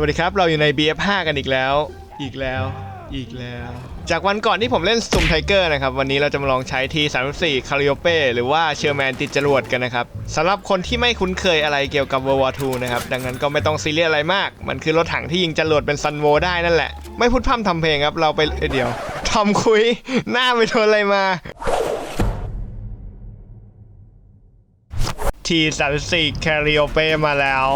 วัสดีครับ เราอยู่ใน BF5 กันอีกแล้ว อีกแล้ว อีกแล้ว จากวันก่อนที่ผมเล่นซุมไทเกอร์นะครับ วันนี้เราจะมาลองใช้ที34คาริโอเป้หรือว่าเชอร์แมนติดจรวดกันนะครับสำหรับคนที่ไม่คุ้นเคยอะไรเกี่ยวกับ World War II นะครับ ดังนั้นก็ไม่ต้องซีเรียสอะไรมาก มันคือรถถังที่ยิงจรวดเป็นซันโวได้นั่นแหละ ไม่พูดพร่ำทำเพลงครับ เราไปเอ้ยเดี๋ยวทอมคุย หน้าไปโดนอะไรมาที34คาริโอเป้มาแล้ว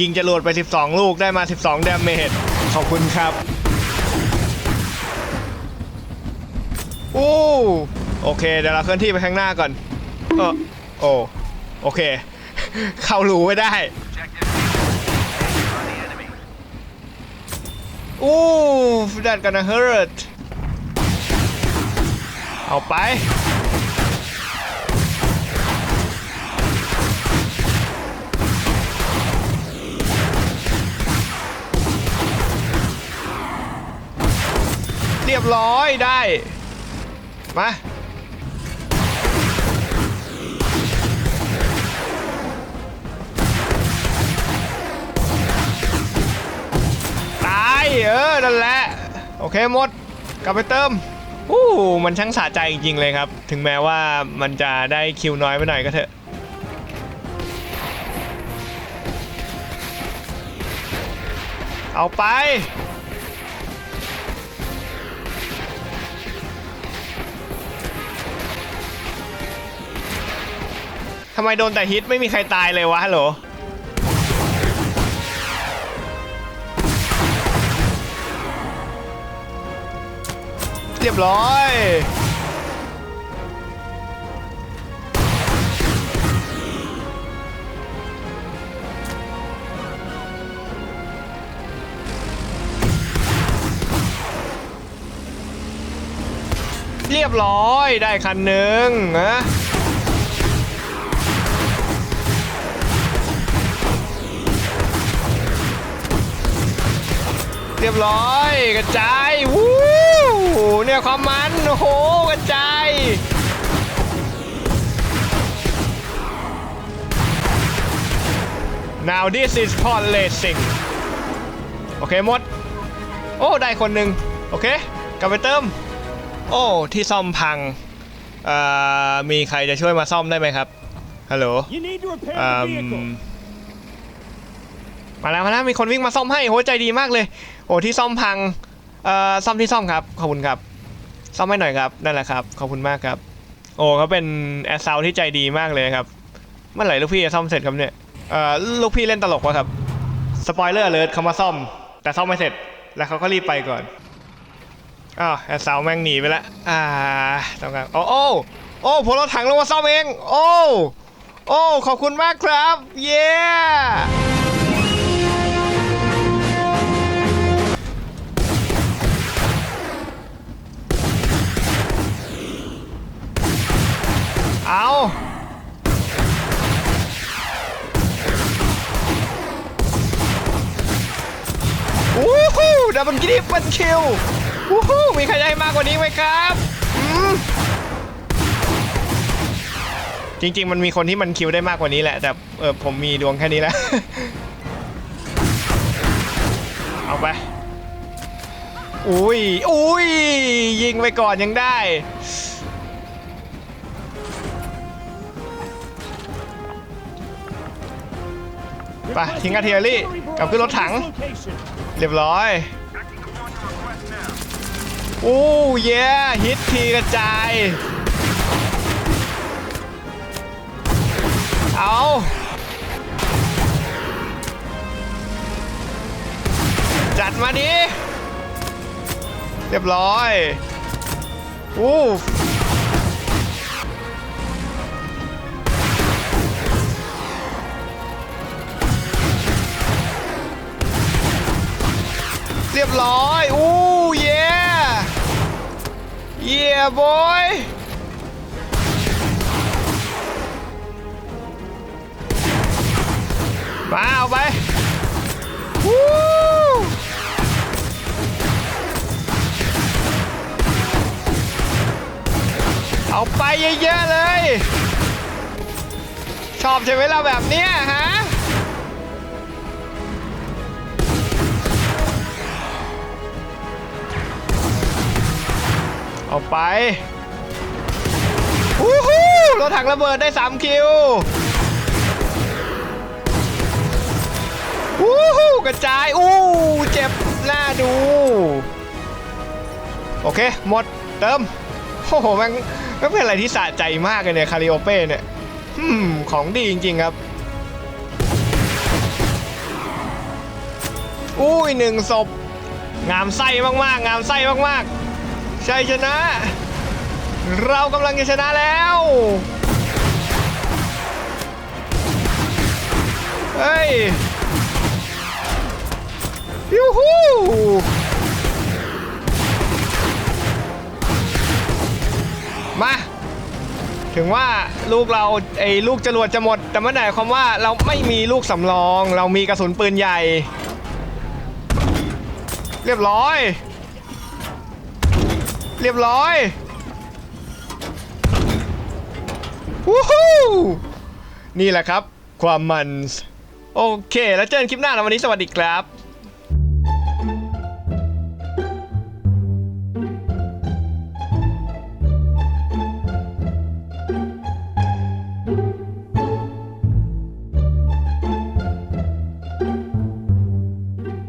ยิงจรวดไป 12 ลูกได้มา 12 ดาเมจ ขอบคุณครับ โอ้โอเค เดี๋ยวเราเคลื่อนที่ไปข้างหน้าก่อนเออโอ้โอเค เข้ารูไม่ได้โอ้ดันกันนะเฮิร์ตเอาไป ยบร้อยได้ มา ตาย เออ นั่นแหละ โอเคหมด กลับไปเติมอู้มันช่างสะใจจริงๆเลยครับ ถึงแม้ว่ามันจะได้คิวน้อยไปหน่อยก็เถอะเอาไปำไมโดนแต่ฮิตไม่มีใครตายเลยวะฮัลโหลเรียบร้อย เรียบร้อยได้คันหนึ่งนะ เรียบร้อย กระจายวู้เนี่ยความมันโอ้โหกระจาย now this is pod racing โอเคหมด โอ้ ได้คนหนึ่งโอเค กลับไปเติม โอ้ ที่ซ่อมพังเอ่อมีใครจะช่วยมาซ่อมได้ไหมครับ ฮัลโหล มาแล้วมาแล้วมีคนวิ่งมาซ่อมให้โหใจดีมากเลย โอ้ที่ซ่อมพังเอ่อซ่อมที่ซ่อมครับขอบคุณครับ ซ่อมให้หน่อยครับนั่นแหละครับขอบคุณมากครับ โอ้เขาเป็นแอสซาวที่ใจดีมากเลยครับเมื่อไหร่ลูกพี่จะซ่อมเสร็จครับเนี่ยเอ่อลูกพี่เล่นตลกวะครับสปอยเลอร์เลยเขามาซ่อม แต่ซ่อมไม่เสร็จแล้วเขาก็รีบไปก่อนอ้าวแอสซาวแม่งหนีไปแล้วอ่าต้องการโอ้โอ้โอ้ผมรถถังลงมาซ่อมเอง โอ้โอ้ขอบคุณมากครับ เย้ เอาวู้ฮู้ดับเบิลกริปเปิลคิววู้ฮู้มีใครได้มากกว่านี้ไหมครับอืมจริง ๆ มันมีคนที่มันคิวได้มากกว่านี้แหละ แต่เออผมมีดวงแค่นี้แหละเอาไปอุ้ยอุ้ยยิงไปก่อนยังได้ ไปทิ้งอาร์เทอรี่กลับขึ้นรถถัง เรียบร้อย โอ้เย่ฮิตทีกระจาย เอาจัดมาดิ เรียบร้อย อู้ รียบร้อย อู้เย่เย่บอยมาเอาไปวู้เอาไปเยอะๆเลย ชอบใช่ไหมเราแบบเนี้ยฮะ เอาไปวู้ฮู้รถถังระเบิดได้ 3 คิววู้ฮู้กระจาย อู้ เจ็บหน้าดู โอเค หมด เติม โอ้โหแมันมันเป็นอะไรที่สะใจมากเลยเนี่ย คาริโอเป้เนี่ยอืมของดีจริง ๆ ครับ อุ้ยหนึ่งศพ งามไส้มาก ๆ งามไส้มาก ๆ ชัยชนะ เรากำลังจะชนะแล้ว เฮ้ยยูฮูมา ถึงว่าลูกเราไอ้ลูกจรวดจะหมด แต่ไม่ได้หมายความว่าเราไม่มีลูกสำรอง เรามีกระสุนปืนใหญ่ เรียบร้อย เรียบร้อยวู้ฮู้นี่แหละครับ ความมัน โอเค แล้วเจอกันคลิปหน้าแล้ววันนี้สวัสดีครับ